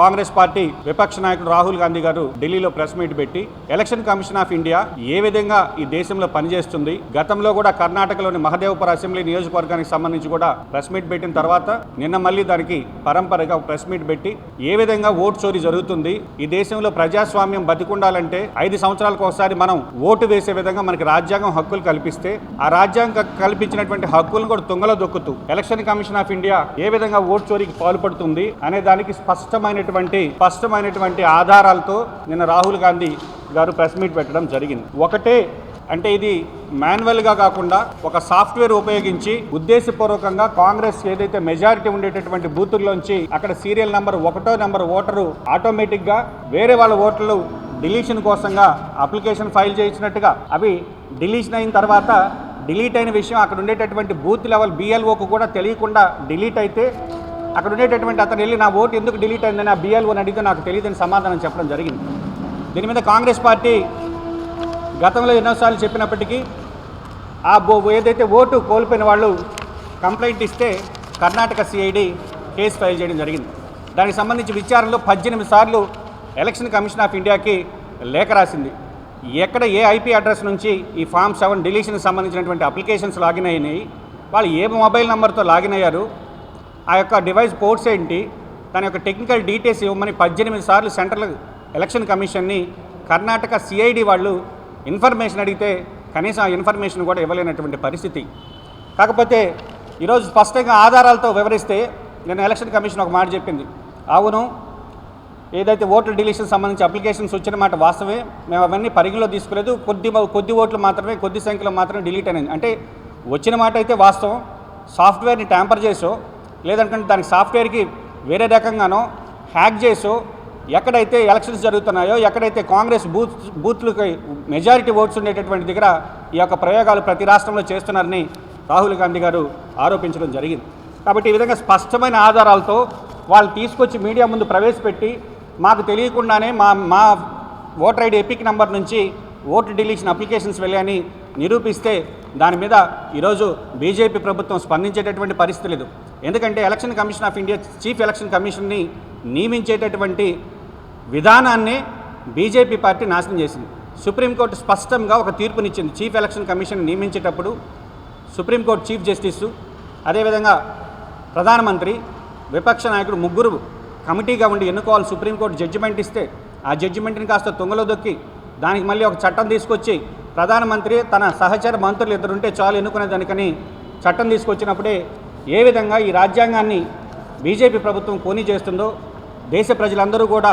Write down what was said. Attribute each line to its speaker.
Speaker 1: Congress party విపక్ష నాయకుడు రాహుల్ గాంధీ గారు ఢిల్లీలో ప్రెస్ మీట్ పెట్టి ఎలక్షన్ కమిషన్ ఆఫ్ ఇండియా ఏ విధంగా ఈ దేశంలో పనిచేస్తుంది? గతంలో కూడా కర్ణాటకలోని మహదేవపుర అసెంబ్లీ నియోజకవర్గానికి సంబంధించి కూడా ప్రెస్ మీట్ పెట్టిన తర్వాత నిన్న మళ్ళీ దానికి పరంపరగా ప్రెస్ మీట్ పెట్టి ఏ విధంగా ఓటు చోరీ జరుగుతుంది? ఈ దేశంలో ప్రజాస్వామ్యం బతికుండాలంటే ఐదు సంవత్సరాలకు ఒకసారి మనం ఓటు వేసే విధంగా మనకి రాజ్యాంగం హక్కులు కల్పిస్తే ఆ రాజ్యాంగం కల్పించినటువంటి హక్కులను కూడా తుంగలో దొక్కుతూ ఎలక్షన్ కమిషన్ ఆఫ్ ఇండియా ఏ విధంగా ఓటు చోరీకి పాల్పడుతుంది? అనే దానికి స్పష్టమైనటువంటి స్పష్టమైనటువంటి ఆధారాలతో నిన్న రాహుల్ గాంధీ గారు ప్రెస్ మీట్ పెట్టడం జరిగింది. ఒకటే అంటే ఇది మాన్యువల్గా కాకుండా ఒక సాఫ్ట్వేర్ ఉపయోగించి ఉద్దేశపూర్వకంగా కాంగ్రెస్ ఏదైతే మెజారిటీ ఉండేటటువంటి బూతుల్లోంచి అక్కడ సీరియల్ నెంబర్ ఒకటో నెంబర్ ఓటరు ఆటోమేటిక్గా వేరే వాళ్ళ ఓటర్లు డిలీషన్ కోసంగా అప్లికేషన్ ఫైల్ చేయించినట్టుగా అవి డిలీషన్ అయిన తర్వాత డిలీట్ అయిన విషయం అక్కడ ఉండేటటువంటి బూత్ లెవెల్ బిఎల్ఓకు కూడా తెలియకుండా డిలీట్ అయితే అక్కడ ఉండేటటువంటి అతను వెళ్ళి నా ఓటు ఎందుకు డిలీట్ అయిందని ఆ బిఎల్ఓని అడిగితే నాకు తెలియదని సమాధానం చెప్పడం జరిగింది. దీని మీద కాంగ్రెస్ పార్టీ గతంలో ఎన్నోసార్లు చెప్పినప్పటికీ ఆ బో ఏదైతే ఓటు కోల్పోయిన వాళ్ళు కంప్లైంట్ ఇస్తే కర్ణాటక సిఐడి కేసు ఫైల్ చేయడం జరిగింది. దానికి సంబంధించి విచారణలో పద్దెనిమిది సార్లు ఎలక్షన్ కమిషన్ ఆఫ్ ఇండియాకి లేఖ రాసింది. ఎక్కడ ఏ ఐపీ అడ్రస్ నుంచి ఈ ఫామ్ సెవెన్ డిలీషన్కి సంబంధించినటువంటి అప్లికేషన్స్ లాగిన్ అయినాయి వాళ్ళు ఏ మొబైల్ నెంబర్తో లాగిన్ అయ్యారు ఆ యొక్క డివైస్ పోర్ట్స్ ఏంటి దాని యొక్క టెక్నికల్ డీటెయిల్స్ ఇవ్వమని పద్దెనిమిది సార్లు సెంట్రల్ ఎలక్షన్ కమిషన్ని కర్ణాటక సిఐడి వాళ్ళు ఇన్ఫర్మేషన్ అడిగితే కనీసం ఆ ఇన్ఫర్మేషన్ కూడా ఇవ్వలేనటువంటి పరిస్థితి. కాకపోతే ఈరోజు స్పష్టంగా ఆధారాలతో వివరిస్తే నేను ఎలక్షన్ కమిషన్ ఒక మాట చెప్పింది. అవును ఏదైతే ఓట్ల డిలీషన్ సంబంధించి అప్లికేషన్స్ వచ్చిన మాట వాస్తవే మేము అవన్నీ పరిగణలో తీసుకోలేదు. కొద్ది కొద్ది ఓట్లు మాత్రమే కొద్ది సంఖ్యలో మాత్రమే డిలీట్ అయినది. అంటే వచ్చిన మాట అయితే వాస్తవం. సాఫ్ట్వేర్ని ట్యాంపర్ చేసో లేదంటే దానికి సాఫ్ట్వేర్కి వేరే రకంగానో హ్యాక్ చేసో ఎక్కడైతే ఎలక్షన్స్ జరుగుతున్నాయో ఎక్కడైతే కాంగ్రెస్ బూత్ బూత్లకి మెజారిటీ ఓట్స్ ఉండేటటువంటి దగ్గర ఈ యొక్క ప్రయోగాలు ప్రతి రాష్ట్రంలో చేస్తున్నారని రాహుల్ గాంధీ గారు ఆరోపించడం జరిగింది. కాబట్టి ఈ విధంగా స్పష్టమైన ఆధారాలతో వాళ్ళు తీసుకొచ్చి మీడియా ముందు ప్రవేశపెట్టి మాకు తెలియకుండానే మా మా ఓటర్ ఐడి ఎపిక్ నెంబర్ నుంచి ఓటు డిలీషన్ అప్లికేషన్స్ వెళ్ళాయని నిరూపిస్తే దాని మీద ఈరోజు బీజేపీ ప్రభుత్వం స్పందించేటటువంటి పరిస్థితి లేదు. ఎందుకంటే election commission of India chief election కమిషన్ని నియమించేటటువంటి విధానాన్ని బీజేపీ పార్టీ నాశనం చేసింది. సుప్రీంకోర్టు స్పష్టంగా ఒక తీర్పునిచ్చింది. చీఫ్ ఎలక్షన్ కమిషన్ నియమించేటప్పుడు సుప్రీంకోర్టు చీఫ్ జస్టిస్ అదేవిధంగా ప్రధానమంత్రి విపక్ష నాయకుడు ముగ్గురు కమిటీగా ఉండి ఎన్నుకోవాలి. సుప్రీంకోర్టు జడ్జిమెంట్ ఇస్తే ఆ జడ్జిమెంట్ని కాస్త తుంగలో దొక్కి దానికి మళ్ళీ ఒక చట్టం తీసుకొచ్చి ప్రధానమంత్రి తన సహచర మంత్రులు ఇద్దరుంటే చాలు ఎన్నుకునే దానికని చట్టం తీసుకొచ్చినప్పుడే ఏ విధంగా ఈ రాజ్యాంగాన్ని బీజేపీ ప్రభుత్వం పోనీ చేస్తుందో దేశ ప్రజలందరూ కూడా